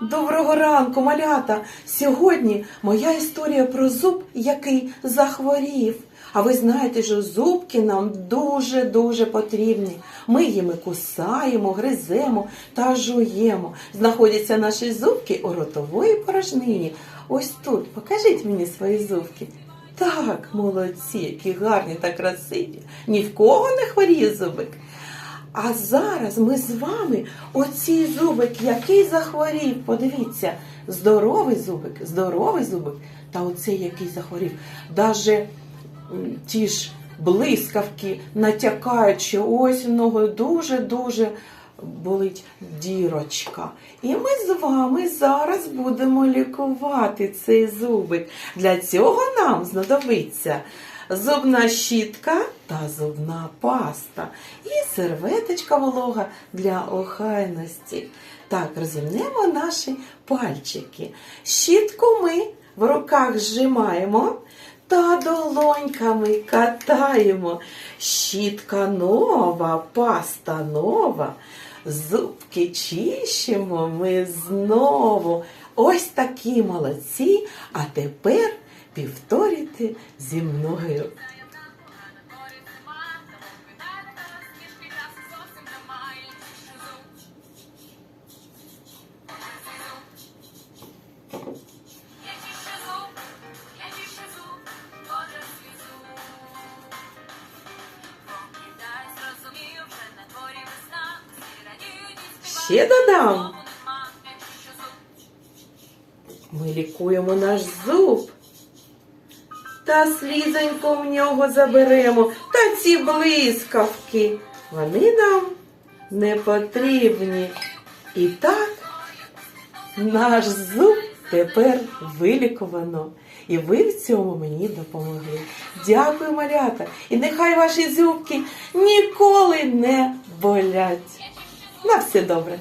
Доброго ранку, малята! Сьогодні моя історія про зуб, який захворів. А ви знаєте, що зубки нам дуже-дуже потрібні. Ми їми кусаємо, гриземо та жуємо. Знаходяться наші зубки у ротової порожнині. Ось тут. Покажіть мені свої зубки. Так, молодці, які гарні та красиві. Ні в кого не хворіє зубик. А зараз ми з вами оцій зубик, який захворів. Подивіться, здоровий зубик, здоровий зубик, та оцей, який захворів. Даже ті ж блискавки натякають, що ось в нього дуже-дуже болить дірочка. І ми з вами зараз будемо лікувати цей зубик. Для цього нам знадобиться зубна щітка та зубна паста і серветочка волога для охайності. Так, розімнемо наші пальчики. Щітку ми в руках зжимаємо та долоньками катаємо. Щітка нова, паста нова. Зубки чищимо ми знову. Ось такі молодці. А тепер повторюйте зі мною. Ще додам. Ми лікуємо наш зуб. Та слізонько в нього заберемо. Та ці блискавки. Вони нам не потрібні. І так наш зуб тепер вилікувано. І ви в цьому мені допомогли. Дякую, малята. І нехай ваші зубки ніколи не болять. На все добре.